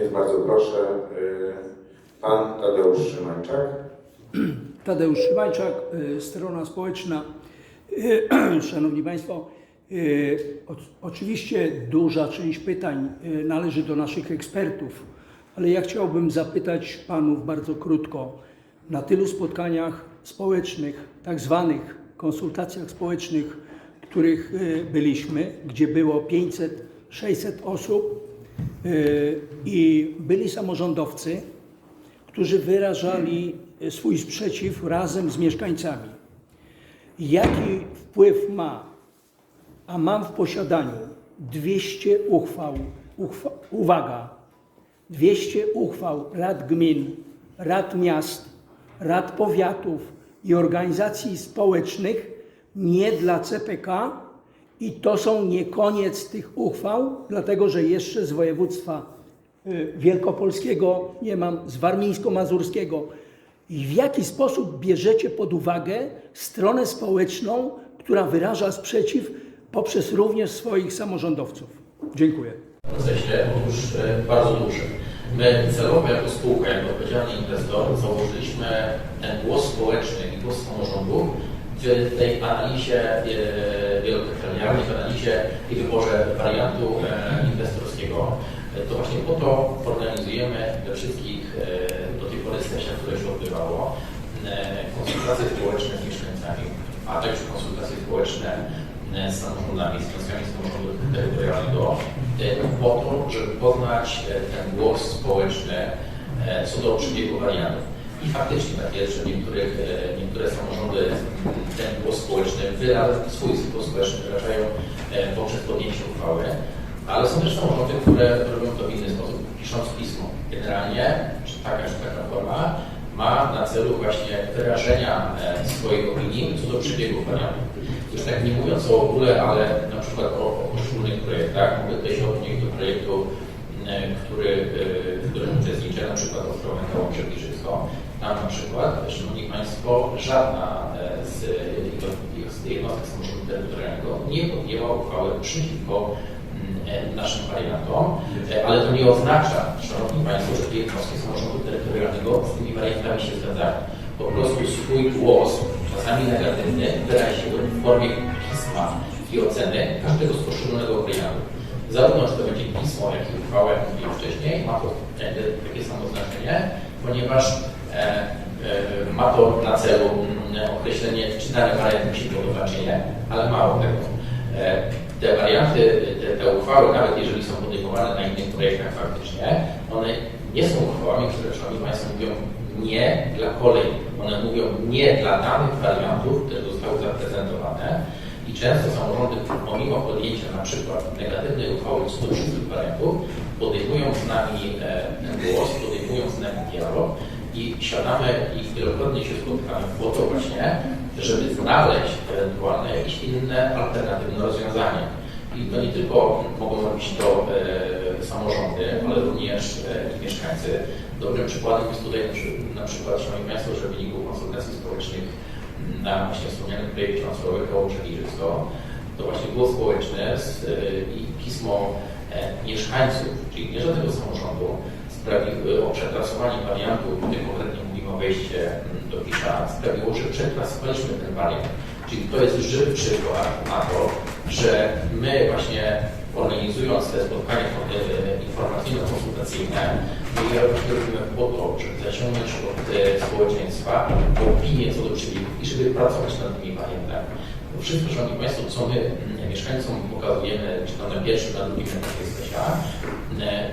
Więc bardzo proszę, y, pan Tadeusz Szymańczak. Tadeusz Szymańczak, y, strona społeczna. Y, Szanowni Państwo, oczywiście duża część pytań należy do naszych ekspertów, ale ja chciałbym zapytać Panów bardzo krótko. Na tylu spotkaniach społecznych, tak zwanych konsultacjach społecznych, których byliśmy, gdzie było 500-600 osób i byli samorządowcy, którzy wyrażali swój sprzeciw razem z mieszkańcami. Jaki wpływ ma, a mam w posiadaniu 200 uchwał, uchwa, uwaga, 200 uchwał rad gmin, rad miast, rad powiatów i organizacji społecznych nie dla CPK i to są nie koniec tych uchwał, dlatego że jeszcze z województwa y, wielkopolskiego nie mam, z warmińsko-mazurskiego. I w jaki sposób bierzecie pod uwagę stronę społeczną, która wyraża sprzeciw poprzez również swoich samorządowców? Dziękuję. procesie otóż e, bardzo dużym. My celowo jako spółka, jako odpowiedzialny inwestor założyliśmy ten głos społeczny i głos samorządów w tej analizie e, wielokryterialnej, w analizie i wyborze wariantu e, inwestorskiego. E, To właśnie po to organizujemy we wszystkich do tej pory sesjach, które się odbywało, konsultacje społeczne z mieszkańcami, a także konsultacje społeczne z samorządami, z związkami samorządu terytorialnego, po to, żeby poznać ten głos społeczny co do przebiegu wariantów. I faktycznie tak jest, że niektórych, e, niektóre samorządy m, ten głos wyrażają, swój głos społeczny wyrażają e, poprzez podjęcie uchwały, ale są też samorządy, które robią to w inny sposób, pisząc pismo. Generalnie, czy taka, czy taka forma, ma na celu właśnie wyrażenia e, swojej opinii co do przebiegu wariantu. Już tak nie mówiąc o ogóle, ale na przykład o, o poszczególnych projektach, mogę tutaj się odnieść do projektu, e, który, w którym uczestniczę, na przykład Ostrołęka Łomże Giżycko. Tam na przykład, Szanowni Państwo, żadna e, z, jednostek- z jednostek samorządu terytorialnego nie podjęła uchwały przeciwko mm, e, naszym wariantom, E, ale to nie oznacza, Szanowni Państwo, że jednostki samorządu terytorialnego z tymi wariantami się zgadzają. Po prostu swój głos, czasami negatywny, wyraziły w formie pisma i oceny każdego z poszczególnego wariantu. Zarówno czy to będzie pismo, jak i uchwała, jak mówiłem wcześniej, ma to takie samo znaczenie, ponieważ e, e, ma to na celu mm, określenie, czy dany wariant się podoba, czy nie, ale mało tego. E, te warianty, te, te uchwały, nawet jeżeli są podejmowane na innych projektach faktycznie, one nie są uchwałami, które, Szanowni Państwo, mówią nie dla kolei. One mówią nie dla danych wariantów, które zostały zaprezentowane i często samorządy, pomimo podjęcia na przykład negatywnej uchwały co do wszystkich wariantów, podejmują z nami e, głos, podejmują z nami dialog i siadamy i wielokrotnie się spotykamy po to właśnie, żeby znaleźć ewentualne jakieś inne alternatywne rozwiązanie. I to nie tylko mogą robić to e, samorządy, ale również e, mieszkańcy. Dobrym przykładem jest tutaj na, przy- na przykład, Szanowni Państwo, że w wyniku konsultacji społecznych na właśnie wspomnianym projekcie Łomże Giżycko, to właśnie głos społeczny e, i pismo e, mieszkańców, czyli nie żadnego samorządu, sprawiły o przeklasowanie wariantu, tutaj konkretnie mówimy o wejście do PISA, sprawiło, że przeklasowaliśmy ten wariant. Czyli to jest żywy przykład na to, że my właśnie organizując te spotkania e, informacyjno-konsultacyjne, my robimy po to, żeby zaciągnąć od e, społeczeństwa opinię co do przebiegów i żeby pracować nad tymi wariantami. To wszystko, Szanowni Państwo, co my mm, mieszkańcom pokazujemy, czy to na pierwszym, na drugim etapie sesja, e,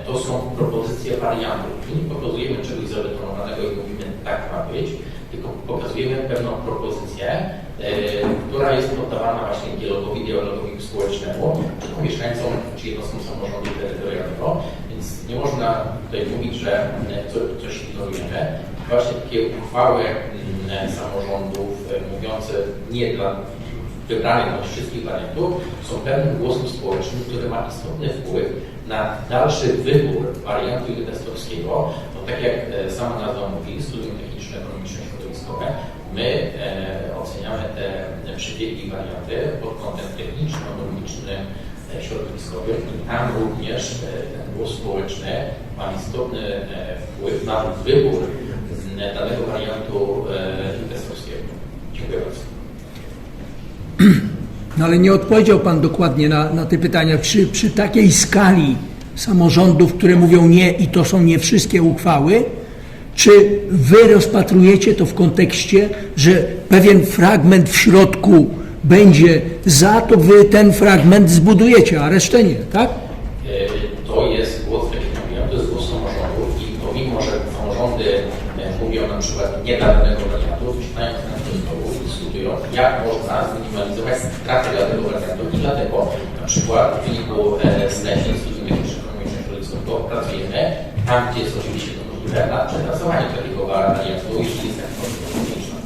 to są propozycje wariantów. My nie pokazujemy czegoś zabetonowanego i mówimy tak ma być, tylko pokazujemy pewną propozycję, e, która jest poddawana właśnie dialogowi, dialogowi społecznemu, czy mieszkańcom, czy jednostkom samorządu terytorialnego, więc nie można tutaj mówić, że e, co, coś ignorujemy. Właśnie takie uchwały samorządów e, mówiące nie dla wybranych bądź wszystkich wariantów są pewnym głosem społecznym, który ma istotny wpływ na dalszy wybór wariantu inwestorskiego. Bo tak jak e, sama nazwa mówi, studium techniczno-ekonomiczno-środowiskowe, my e, oceniamy te przebiegi warianty pod kątem techniczno-ekonomicznym, e, e, środowiskowym i tam również e, ten głos społeczny ma istotny wpływ na wybór danego wariantu inwestorskiego. Dziękuję bardzo. No ale nie odpowiedział Pan dokładnie na, na te pytania. Czy przy takiej skali samorządów, które mówią nie i to są nie wszystkie uchwały, czy Wy rozpatrujecie to w kontekście, że pewien fragment w środku będzie za, to Wy ten fragment zbudujecie, a resztę nie, tak? E, To jest głos, tak jak mówiłem, to jest głos samorządów i pomimo, że samorządy e, mówią na przykład nie dla danego wariantu, zaczynają na to znowu i dyskutują, jak można zminimalizować straty dla tego wariantu i dlatego na przykład w wyniku e, zleceń Instytutu Ekonomicznego Środowiskowego pracujemy tam, gdzie jest oczywiście to możliwe, nad przepracowaniem takiego wariantu, jeśli jest tak mniejsza.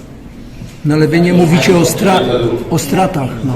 No ale Wy nie mówicie o, stra- o stratach, no.